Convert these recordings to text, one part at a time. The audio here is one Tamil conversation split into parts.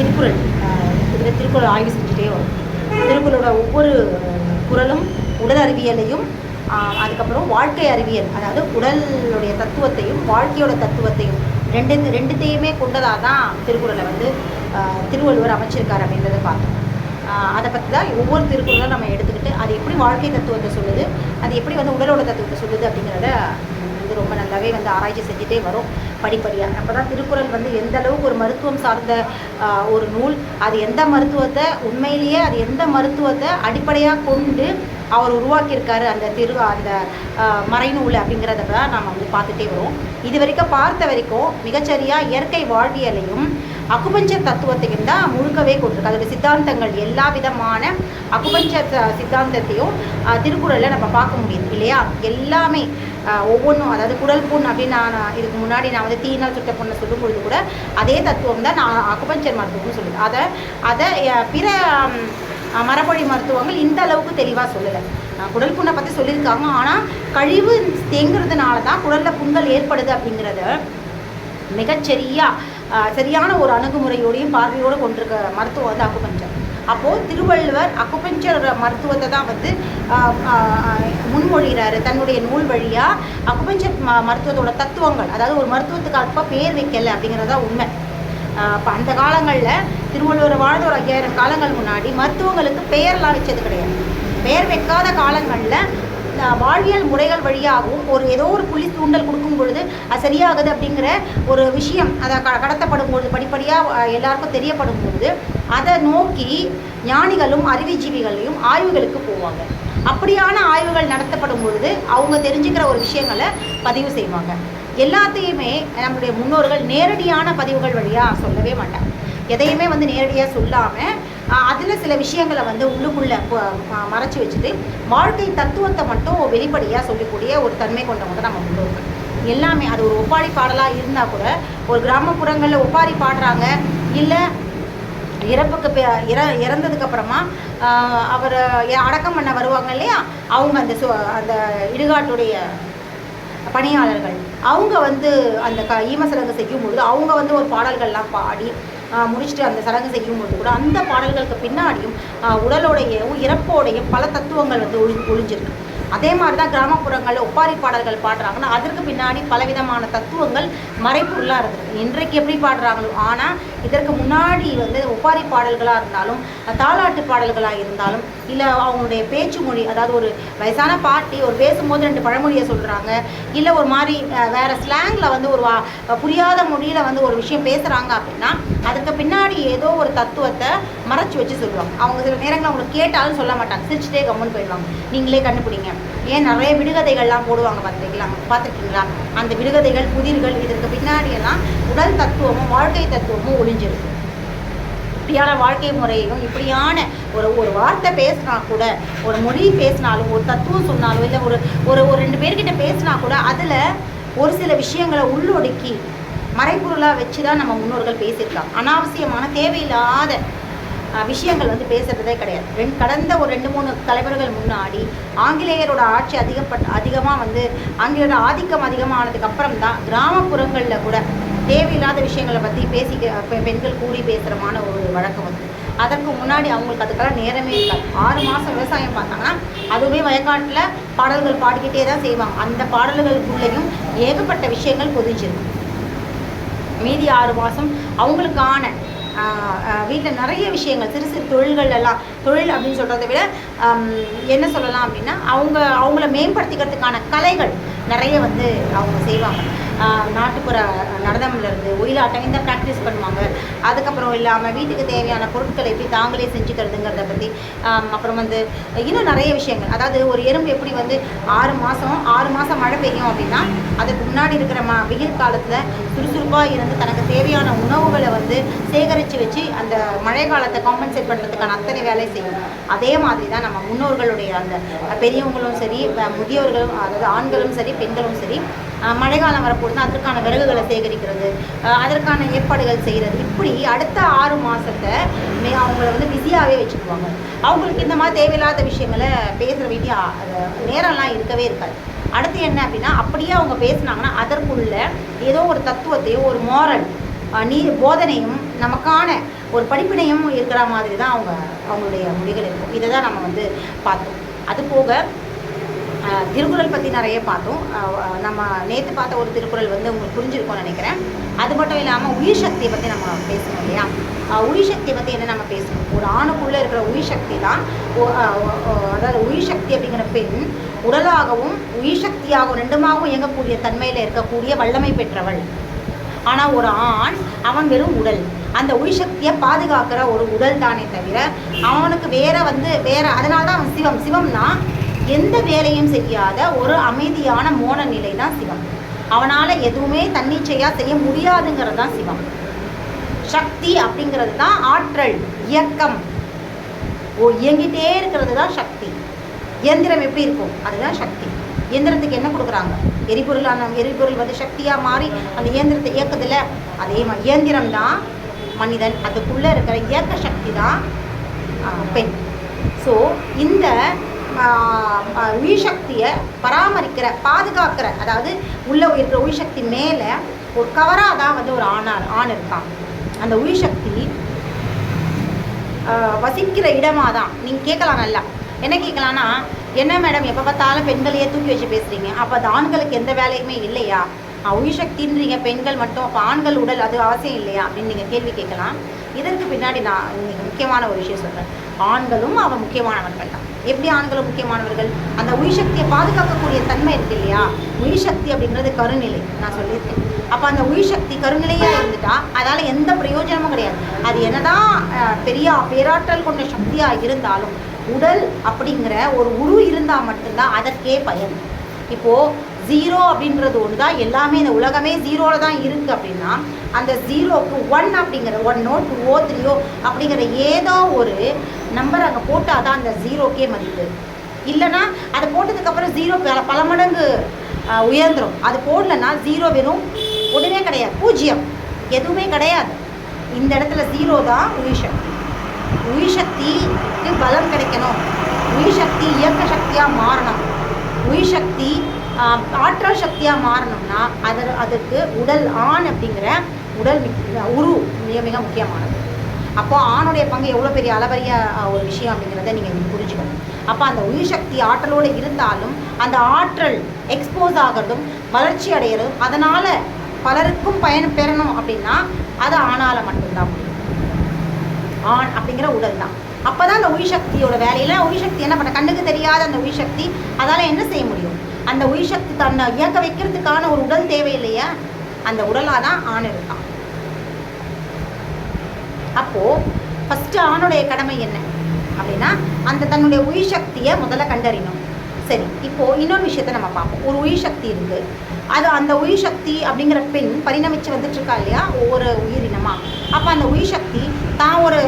திருக்குறள் இதில் திருக்குறள் ஆய்வு செஞ்சுட்டே வரும். திருக்குறளோட ஒவ்வொரு குரலும் உடல் அறிவியலையும் அதுக்கப்புறம் வாழ்க்கை அறிவியல் அதாவது உடலுடைய தத்துவத்தையும் வாழ்க்கையோட தத்துவத்தையும் ரெண்டு ரெண்டுத்தையுமே கொண்டதாக தான் திருக்குறளை வந்து திருவள்ளுவர் அமைச்சிருக்கார் அப்படின்றத பார்த்தோம். அதை பற்றி தான் ஒவ்வொரு திருக்குறளும் நம்ம எடுத்துக்கிட்டு அது எப்படி வாழ்க்கை தத்துவத்தை சொல்லுது அது எப்படி வந்து உடலோட தத்துவத்தை சொல்லுது அப்படிங்கிறத வந்து ரொம்ப நல்லாவே வந்து ஆராய்ச்சி செஞ்சுட்டே வரும் படிப்படியாக அப்போ தான் திருக்குறள் வந்து எந்த அளவுக்கு ஒரு மருத்துவம் சார்ந்த ஆஹ், ஒரு நூல் அது எந்த மருத்துவத்தை உண்மையிலேயே அது எந்த மருத்துவத்தை அடிப்படையாக கொண்டு அவர் உருவாக்கியிருக்காரு அந்த திரு அந்த மறைநூல் அப்படிங்கிறத தான் நாம் வந்து பார்த்துட்டே வரோம். இது வரைக்கும் பார்த்த வரைக்கும் மிகச்சரியாக இயற்கை வாழ்வியலையும் அக்குபஞ்சர் தத்துவத்தையும் தான் முழுக்கவே கொடுத்துருக்கு. அதோட சித்தாந்தங்கள் எல்லா விதமான அக்குபஞ்சர் சித்தாந்தத்தையும் திருக்குறளில் நம்ம பார்க்க முடியுது இல்லையா? எல்லாமே ஒவ்வொன்றும் அதாவது குடல் புண் அப்படின்னு நான் இதுக்கு முன்னாடி நான் வந்து தீனால் சுட்ட பொண்ணை சொல்லும்பொழுது கூட அதே தத்துவம் தான் நான் அக்குபஞ்சர் மருத்துவம்னு சொல்லுது. அதை அதை பிற மரபொழி மருத்துவங்கள் இந்த அளவுக்கு தெளிவாக சொல்லலை. குடல் புண்ணை பற்றி சொல்லியிருக்காங்க. ஆனால் கழிவு தேங்குறதுனால தான் குடலில் புண்கள் ஏற்படுது அப்படிங்கிறத மிகச்சரியா சரியான ஒரு அணுகுமுறையோடையும் பார்வையோடு கொண்டிருக்க மருத்துவம் வந்து அக்குபஞ்சர் அப்போது திருவள்ளுவர் அக்குபஞ்சர் மருத்துவத்தை தான் வந்து முன்மொழிகிறாரு. தன்னுடைய நூல் வழியாக அக்குபஞ்சர் ம மருத்துவத்தோட தத்துவங்கள் அதாவது ஒரு மருத்துவத்துக்கு அப்போ பேர் வைக்கலை அப்படிங்கிறது தான் உண்மை இப்போ அந்த காலங்களில் திருவள்ளுவர் வாழ்ந்த ஒரு ஐயாயிரம் காலங்கள் முன்னாடி மருத்துவங்களுக்கு பெயர்லாம் வச்சது கிடையாது. பெயர் வைக்காத காலங்களில் வாழ்வியல் முறைகள் வழியாகவும் ஒரு ஏதோ ஒரு புள்ளி தூண்டல் கொடுக்கும் பொழுது அது சரியாகுது அப்படிங்கிற ஒரு விஷயம் அதை க கடத்தப்படும் பொழுது படிப்படியாக எல்லாருக்கும் தெரியப்படும் பொழுது அதை நோக்கி ஞானிகளும் அறிவுஜீவிகளையும் ஆய்வுகளுக்கு போவாங்க. அப்படியான ஆய்வுகள் நடத்தப்படும் பொழுது அவங்க தெரிஞ்சுக்கிற ஒரு விஷயங்களை பதிவு செய்வாங்க. எல்லாத்தையுமே நம்முடைய முன்னோர்கள் நேரடியான பதிவுகள் வழியாக சொல்லவே மாட்டாங்க. எதையுமே வந்து நேரடியாக சொல்லாமல் அதில் சில விஷயங்களை வந்து உள்ளுக்குள்ளே மறைச்சி வச்சுட்டு வாழ்க்கை தத்துவத்தை மட்டும் வெளிப்படையாக சொல்லக்கூடிய ஒரு தன்மை கொண்டவங்க தான் நம்ம முன்னோர்கள் எல்லாமே அது ஒரு ஒப்பாரி பாடலாக இருந்தால் கூட ஒரு கிராமப்புறங்களில் ஒப்பாரி பாடுறாங்க இல்லை இறப்புக்கு பே- இற இறந்ததுக்கு அப்புறமா அவர் அடக்கம் பண்ண வருவாங்க இல்லையா? அவங்க அந்த சு அந்த இடுகாட்டுடைய பணியாளர்கள் அவங்க வந்து அந்த க ஈம சடங்கு செய்யும் பொழுது அவங்க வந்து ஒரு பாடல்கள்லாம் பாடி முடிச்சுட்டு அந்த சடங்கு செய்யும் கூட அந்த பாடல்களுக்கு பின்னாடியும் ஆஹ், உடலோடையும் இறப்போடையும் பல தத்துவங்கள் வந்து ஒளி ஒளிஞ்சிருக்கு. அதே மாதிரி தான் கிராமப்புறங்களில் ஒப்பாரி பாடல்கள் பாடுறாங்கன்னா அதற்கு பின்னாடி பலவிதமான தத்துவங்கள் மறைப்பொருளாக இருக்குது. இன்றைக்கு எப்படி பாடுறாங்களோ ஆனால் இதற்கு முன்னாடி வந்து ஒப்பாரி பாடல்களாக இருந்தாலும் தாலாட்டு பாடல்களாக இருந்தாலும் இல்லை அவங்களுடைய பேச்சு மொழி அதாவது ஒரு வயசான பாட்டி ஒரு பேசும்போது ரெண்டு பழமொழியை சொல்கிறாங்க இல்லை ஒரு மாதிரி வேறு ஸ்லாங்கில் வந்து ஒரு வா- புரியாத மொழியில் வந்து ஒரு விஷயம் பேசுகிறாங்க அப்படின்னா அதுக்கு பின்னாடி ஏதோ ஒரு தத்துவத்தை மறைச்சி வச்சு சொல்லுவாங்க. அவங்க சில நேரங்களில் அவங்களுக்கு கேட்டாலும் சொல்ல மாட்டாங்க. சிரிச்சுட்டே கம்முன்னு போயிடுவாங்க. நீங்களே கண்டுபிடிங்க. ஏன் நிறைய விடுகதைகள்லாம் போடுவாங்க பார்த்துருக்கீங்களா பார்த்துருக்கீங்களா அந்த விடுகதைகள் புதிர்கள் இதற்கு பின்னாடியெல்லாம் உடல் தத்துவமும் வாழ்க்கை தத்துவமும் ஒளிஞ்சிருக்கு இப்படியான வாழ்க்கை முறையும் இப்படியான ஒரு ஒரு வார்த்தை பேசினா கூட ஒரு மொழி பேசினாலும் ஒரு தத்துவம் சொன்னாலும் இல்லை ஒரு ஒரு ஒரு ரெண்டு பேர்கிட்ட பேசினா கூட அதில் ஒரு சில விஷயங்களை உள்ளொடுக்கி மறைப்பொருளாக வச்சு தான் நம்ம முன்னோர்கள் பேசியிருக்கலாம் அனாவசியமான தேவையில்லாத விஷயங்கள் வந்து பேசுகிறதே கிடையாது. ரெண்டு கடந்த ஒரு ரெண்டு மூணு தலைவர்கள் முன்னாடி ஆங்கிலேயரோட ஆட்சி அதிகப்பட்ட அதிகமாக வந்து ஆங்கிலேயரோட ஆதிக்கம் அதிகமானதுக்கு அப்புறம் தான் கிராமப்புறங்களில் கூட தேவையில்லாத விஷயங்களை பற்றி பேசி பெண்கள் கூடி பேசுகிறமான ஒரு வழக்கம் வந்து. அதற்கு முன்னாடி அவங்களுக்கு அதுக்கெல்லாம் நேரமே இருக்காது ஆறு மாதம் விவசாயம் பார்த்தாங்கன்னா அதுவுமே வயக்காட்டில் பாடல்கள் பாடிக்கிட்டே தான் செய்வாங்க. அந்த பாடல்களுக்குள்ளேயும் ஏகப்பட்ட விஷயங்கள் பொதிஞ்சிருக்கும் மீதி ஆறு மாதம் அவங்களுக்கான வீட்டில் நிறைய விஷயங்கள் சிறு சிறு தொழில்கள் எல்லாம் தொழில் அப்படின்னு சொல்கிறத விட என்ன சொல்லலாம் அப்படின்னா அவங்க அவங்கள மேம்படுத்திக்கிறதுக்கான கலைகள் நிறைய வந்து அவங்க செய்வாங்க. நாட்டுப்புற நடனம்லேருந்து ஒயிலாட்டம் இந்த ப்ராக்டிஸ் பண்ணுவாங்க. அதுக்கப்புறம் இல்லாமல் வீட்டுக்கு தேவையான பொருட்களை எப்படி தாங்களே செஞ்சுக்கிறதுங்கிறத பற்றி அப்புறம் வந்து இன்னும் நிறைய விஷயங்கள். அதாவது ஒரு எறும்பு எப்படி வந்து ஆறு மாதம் ஆறு மாதம் மழை பெய்யும் அப்படின்னா அதுக்கு முன்னாடி இருக்கிற மா வெயில் காலத்தில் சுறுசுறுப்பாக இருந்து தனக்கு தேவையான உணவுகளை வந்து சேகரித்து வச்சு அந்த மழை காலத்தை காம்பன்சேட் பண்ணுறதுக்கான அத்தனை வேலை செய்யும். அதே மாதிரி தான் நம்ம முன்னோர்களுடைய அந்த பெரியவங்களும் சரி முதியோர்களும் அதாவது ஆண்களும் சரி பெண்களும் சரி அஹ், மழைக்காலம் வரப்போது அதற்கான விறகுகளை சேகரிக்கிறது அதற்கான ஏற்பாடுகள் செய்கிறது. இப்படி அடுத்த ஆறு மாதத்தை மே அவங்கள வந்து பிஸியாகவே வச்சுக்குவாங்க. அவங்களுக்கு இந்த மாதிரி தேவையில்லாத விஷயங்களை பேசுகிற வேண்டிய நேரம்லாம் இருக்கவே இருக்காது. அடுத்து என்ன அப்படின்னா அப்படியே அவங்க பேசுனாங்கன்னா அதற்குள்ள ஏதோ ஒரு தத்துவத்தையோ ஒரு மோரல் நீ போதனையும் நமக்கான ஒரு படிப்பினையும் இருக்கிற மாதிரி தான் அவங்க அவங்களுடைய மொழிகள் இருக்கும். இதை தான் நம்ம வந்து பார்த்தோம். அது போக திருக்குறள் பற்றி நிறைய பார்த்தோம். நம்ம நேற்று பார்த்த ஒரு திருக்குறள் வந்து உங்களுக்கு புரிஞ்சிருக்கும்னு நினைக்கிறேன். அது மட்டும் இல்லாமல் உயிர் சக்தியை பற்றி நம்ம பேசணும் இல்லையா? உயிர் சக்தியை பற்றி என்ன நம்ம பேசணும்? ஒரு ஆணுக்குள்ளே இருக்கிற உயிர் சக்தி தான். அதாவது உயிர் சக்தி அப்படிங்கிற பெண் உடலாகவும் உயிர் சக்தியாகவும் ரெண்டுமாகவும் இயங்கக்கூடிய தன்மையில் இருக்கக்கூடிய வல்லமை பெற்றவள். ஆனால் ஒரு ஆண் அவன் வெறும் உடல். அந்த உயிர் சக்தியை பாதுகாக்கிற ஒரு உடல் தானே தவிர அவனுக்கு வேற வந்து வேற அதனால தான் அவன் சிவம். சிவம்னா எந்த வேலையும் செய்யாத ஒரு அமைதியான மோன நிலை தான் சிவம். அவனால் எதுவுமே தன்னிச்சையாக செய்ய முடியாதுங்கிறது தான் சிவம். சக்தி அப்படிங்கிறது தான் ஆற்றல் இயக்கம். ஓ இயங்கிட்டே இருக்கிறது தான் சக்தி. இயந்திரம் எப்படி இருக்கும்? அதுதான் சக்தி. இயந்திரத்துக்கு என்ன கொடுக்குறாங்க? எரிபொருள் அந்த எரிபொருள் வந்து சக்தியாக மாறி அந்த இயந்திரத்தை இயக்குதில்ல? அதே மாதிரி இயந்திரம் தான் மனிதன். அதுக்குள்ளே இருக்கிற இயக்க சக்தி தான் பெண். ஸோ இந்த உயிர்சக்தியை சக்தியை பராமரிக்கிற பாதுகாக்கிற அதாவது உள்ளே இருக்கிற உயிர் சக்தி மேலே ஒரு கவராக தான் வந்து ஒரு ஆணா ஆண் இருக்கான் அந்த உயிர் சக்தி வசிக்கிற இடமாக தான். நீங்கள் கேட்கலாம் நல்லா. என்ன கேட்கலான்னா என்ன மேடம் எப்போ பார்த்தாலும் பெண்களையே தூக்கி வச்சு பேசுகிறீங்க அப்போ அது ஆண்களுக்கு எந்த வேலையுமே இல்லையா? உயிர்சக்தின்றீங்க சக்தின்றீங்க பெண்கள் மட்டும் அப்போ ஆண்கள் உடல் அது அவசியம் இல்லையா? அப்படின்னு நீங்கள் கேள்வி கேட்கலாம். இதற்கு பின்னாடி நான் முக்கியமான ஒரு விஷயம் சொல்கிறேன் ஆண்களும் அவன் முக்கியமானவர்கள் தான். எப்படி ஆண்களும் முக்கியமானவர்கள்? அந்த உயிர் சக்தியை பாதுகாக்கக்கூடிய தன்மை இருக்கு இல்லையா? உயிர் சக்தி அப்படிங்கிறது கருநிலை. நான் சொல்லியிருக்கேன். அப்போ அந்த உயிர் சக்தி கருநிலையாக இருந்துட்டா அதால் எந்த பிரயோஜனமும் கிடையாது. அது என்னதான் பெரிய பேராற்றல் கொண்ட சக்தியாக இருந்தாலும் உடல் அப்படிங்கிற ஒரு உரு இருந்தால் மட்டும்தான் அதற்கே பயன். இப்போது ஜீரோ அப்படின்றது ஒன்று தான் எல்லாமே இந்த உலகமே ஜீரோவில் தான் இருக்குது அப்படின்னா அந்த ஜீரோக்கு ஒன் அப்படிங்கிற ஒன்னோ டூவோ த்ரீயோ அப்படிங்கிற ஏதோ ஒரு நம்பர் அங்கே போட்டால் தான் அந்த ஜீரோக்கே மதிப்பு. இல்லைன்னா அதை போட்டதுக்கப்புறம் ஜீரோ பல பல மடங்கு உயர்ந்துடும் அது போடலன்னா ஜீரோ வெறும் ஒன்றுமே கிடையாது. பூஜ்ஜியம். எதுவுமே கிடையாது. இந்த இடத்துல ஜீரோ தான் உயிர் சக்தி. உயிர் சக்திக்கு பலம் கிடைக்கணும். உயிர் சக்தி இயக்க சக்தியாக மாறணும். உயிர் சக்தி ஆற்றல் சக்தியாக மாறணும்னா அது அதுக்கு உடல் ஆண் அப்படிங்கிற உடல் மிக- உரு மிக மிக முக்கியமானது. அப்போ ஆணுடைய பங்கு எவ்வளோ பெரிய அளவரிய ஒரு விஷயம் அப்படிங்கிறத நீங்கள் புரிஞ்சுக்கணும். அப்போ அந்த உயிர் சக்தி ஆற்றலோடு இருந்தாலும் அந்த ஆற்றல் எக்ஸ்போஸ் ஆகிறதும் வளர்ச்சி அடைகிறதும் அதனால் பலருக்கும் பயன் பெறணும் அப்படின்னா அது ஆணால் மட்டும்தான் முடியும். ஆண் அப்படிங்கிற உடல் தான். அப்போ தான் அந்த உயிர் சக்தியோட வேலையில் உயிர் சக்தி என்ன பண்ண கண்ணுக்கு தெரியாத அந்த உயிர் சக்தி அதால் என்ன செய்ய முடியும்? அந்த உயிர் சக்தி தன்னை இயக்க வைக்கிறதுக்கான ஒரு உடல் தேவை இல்லையா அந்த உடலாக தான் ஆண் இருக்கான். அப்போது ஃபஸ்ட்டு ஆணுடைய கடமை என்ன? அப்படின்னா அந்த தன்னுடைய உயிர் சக்தியை முதல்ல கண்டறியணும். சரி இப்போது இன்னொரு விஷயத்தை நம்ம பார்ப்போம். ஒரு உயிர் சக்தி இருக்குது அது அந்த உயிர் சக்தி அப்படிங்கிற பெண் பரிணமிச்சு வந்துட்டுருக்கா இல்லையா? ஒவ்வொரு உயிரினமாக அப்போ அந்த உயிர் சக்தி தான் ஒரு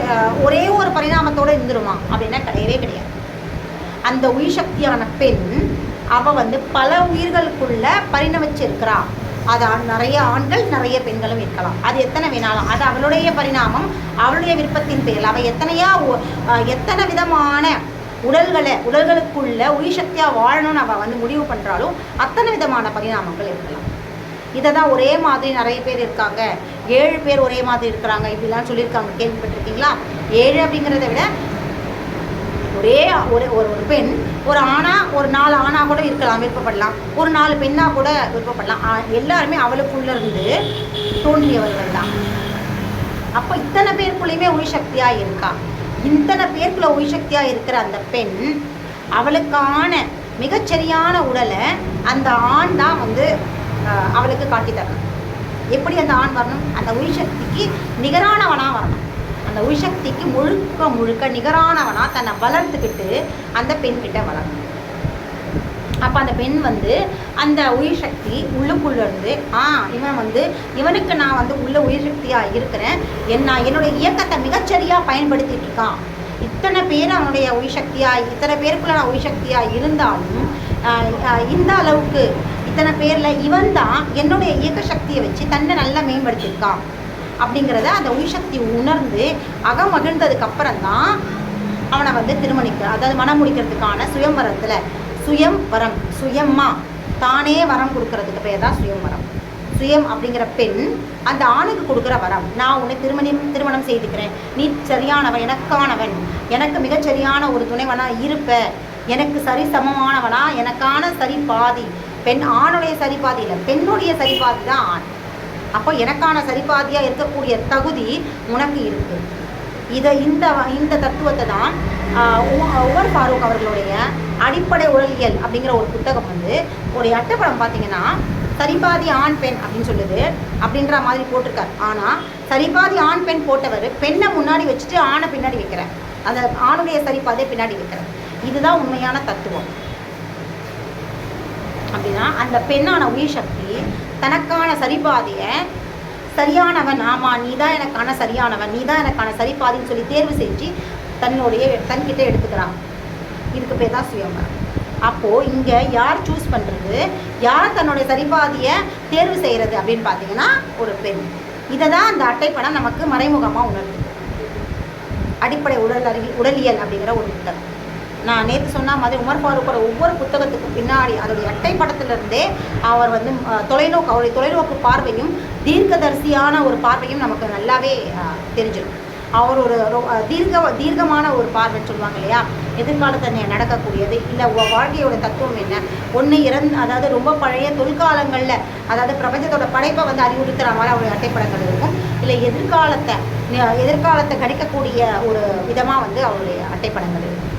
ஒரே ஒரு பரிணாமத்தோடு இருந்துருமா? அப்படின்னா கிடையவே கிடையாது. அந்த உயிர் சக்தியான பெண் அவள் வந்து பல உயிர்களுக்குள்ள பரிணமிச்சிருக்கிறா. அது நிறைய ஆண்கள் நிறைய பெண்களும் இருக்கலாம். அது எத்தனை வேணாலும். அது அவளுடைய பரிணாமம் அவளுடைய விருப்பத்தின் பேரில். அவள் எத்தனையா எத்தனை விதமான உடல்களை உடல்களுக்குள்ள உயிர் சக்தியாக வாழணும்னு அவள் வந்து முடிவு பண்ணுறாலும் அத்தனை விதமான பரிணாமங்கள் இருக்கலாம். இதை தான் ஒரே மாதிரி நிறைய பேர் இருக்காங்க. ஏழு பேர் ஒரே மாதிரி இருக்கிறாங்க. இப்படிலாம் சொல்லியிருக்காங்க. கேள்விப்பட்டிருக்கீங்களா? ஏழு அப்படிங்கிறத விட ஒரே ஒரு ஒரு ஒரு பெண் ஒரு ஆணா ஒரு நாலு ஆணா கூட இருக்கலாம் விருப்பப்படலாம். ஒரு நாலு பெண்ணா கூட விருப்பப்படலாம். எல்லாருமே அவளுக்குள்ள இருந்து தோன்றியவர்கள் தான். அப்போ இத்தனை பேருக்குள்ளேயுமே உயிர் சக்தியா இருக்கா? இத்தனை பேருக்குள்ள உயிர் சக்தியா இருக்கிற அந்த பெண் அவளுக்கான மிகச்சரியான உடலை அந்த ஆண் தான் வந்து அவளுக்கு காட்டி தரணும் எப்படி அந்த ஆண் வரணும்? அந்த உயிர் சக்திக்கு நிகரானவனா வரணும். அந்த உயிர் சக்திக்கு முழுக்க முழுக்க நிகரானவனாக தன்னை வளர்த்துக்கிட்டு அந்த பெண் கிட்ட வளரணும் அப்போ அந்த பெண் வந்து அந்த உயிர் சக்தி உள்ளுக்குள்ள இருந்து ஆ இவன் வந்து இவனுக்கு நான் வந்து உள்ள உயிர் சக்தியாக இருக்கிறேன். என்ன என்னுடைய இயக்கத்தை மிகச்சரியாக பயன்படுத்திட்டு இருக்கான். இத்தனை பேர் அவனுடைய உயிர் சக்தியாக இத்தனை பேருக்குள்ள நான் உயிர் சக்தியாக இருந்தாலும் இந்த அளவுக்கு இத்தனை பேரில் இவன் தான் என்னுடைய இயக்க சக்தியை வச்சு தன்னை நல்லா மேம்படுத்தியிருக்கான். அப்படிங்கிறத அந்த உயிர்சக்தி உணர்ந்து அகமகிழ்ந்ததுக்கு அப்புறம் தான் அவனை வந்து திருமணிக்க அதாவது மனம் முடிக்கிறதுக்கான சுயம்பரத்தில் சுயம் வரம் சுயம்மா தானே வரம் கொடுக்கறதுக்கு பேர் தான் சுயம்வரம். சுயம் அப்படிங்கிற பெண் அந்த ஆணுக்கு கொடுக்குற வரம். நான் உன்னை திருமணம் திருமணம் செய்துக்கிறேன். நீ சரியானவன் எனக்கானவன். எனக்கு மிகச்சரியான ஒரு துணைவனா இருப்ப. எனக்கு சரி சமமானவனா. எனக்கான சரி பாதி. பெண் ஆணுடைய சரி பாதி இல்லை பெண்ணுடைய சரி பாதி தான் ஆண். அப்போ எனக்கான சரிபாதியாக இருக்கக்கூடிய தகுதி உனக்கு இருக்கு. இதை இந்த இந்த தத்துவத்தை தான் உமர் ஃபாரூக் அவர்களுடைய அடிப்படை உடலியல் அப்படிங்கிற ஒரு புத்தகம் வந்து ஒரு அட்டைப்படம் பார்த்தீங்கன்னா சரிபாதி ஆண் பெண் அப்படின்னு சொல்லுது அப்படின்ற மாதிரி போட்டிருக்கார். ஆனால் சரிபாதி ஆண் பெண் போட்டவர் பெண்ணை முன்னாடி வச்சுட்டு ஆணை பின்னாடி வைக்கிறார் அந்த ஆணுடைய சரிபாதியை பின்னாடி வைக்கிறேன் இதுதான் உண்மையான தத்துவம். அப்படின்னா அந்த பெண்ணான உயிர் சக்தி தனக்கான சரிபாதியை சரியானவன் ஆமாம் நீ தான் எனக்கான சரியானவன் நீ தான் எனக்கான சரிபாதின்னு சொல்லி தேர்வு செஞ்சு தன்னுடைய தன்கிட்ட எடுத்துக்கிறான். இதுக்கு பேர் தான் சுயம்பரம். அப்போது இங்கே யார் சூஸ் பண்ணுறது யார் தன்னுடைய சரிபாதியை தேர்வு செய்கிறது அப்படின்னு பார்த்தீங்கன்னா ஒரு பெண். இதை தான் அந்த அட்டைப்படம் நமக்கு மறைமுகமாக உணர்த்துது. அடிப்படை உடல் அறிவி உடலியல் அப்படிங்கிற ஒரு புத்தகம். நான் நேற்று சொன்ன மாதிரி உமர் ஃபாரூக்கோட ஒவ்வொரு புத்தகத்துக்கும் பின்னாடி அதோடைய அட்டை படத்திலிருந்தே அவர் வந்து தொலைநோக்கு அவருடைய தொலைநோக்கு பார்வையும் தீர்க்கதரிசியான ஒரு பார்வையும் நமக்கு நல்லாவே தெரிஞ்சிடும் அவர் ஒரு ரொ- தீர்க்க தீர்க்கமான ஒரு பார்வைன்னு சொல்லுவாங்க இல்லையா? எதிர்காலத்தில் நடக்கக்கூடியது இல்லை வாழ்க்கையோட தத்துவம் என்ன? ஒன்று இறந்து அதாவது ரொம்ப பழைய தொல்காலங்களில் அதாவது பிரபஞ்சத்தோட படைப்பை வந்து அறிவுறுத்துகிற மாதிரி அவருடைய அட்டைப்படங்கள் இருக்கும். இல்லை எதிர்காலத்தை எதிர்காலத்தை கணிக்கக்கூடிய ஒரு விதமாக வந்து அவருடைய அட்டைப்படங்கள் இருக்கும்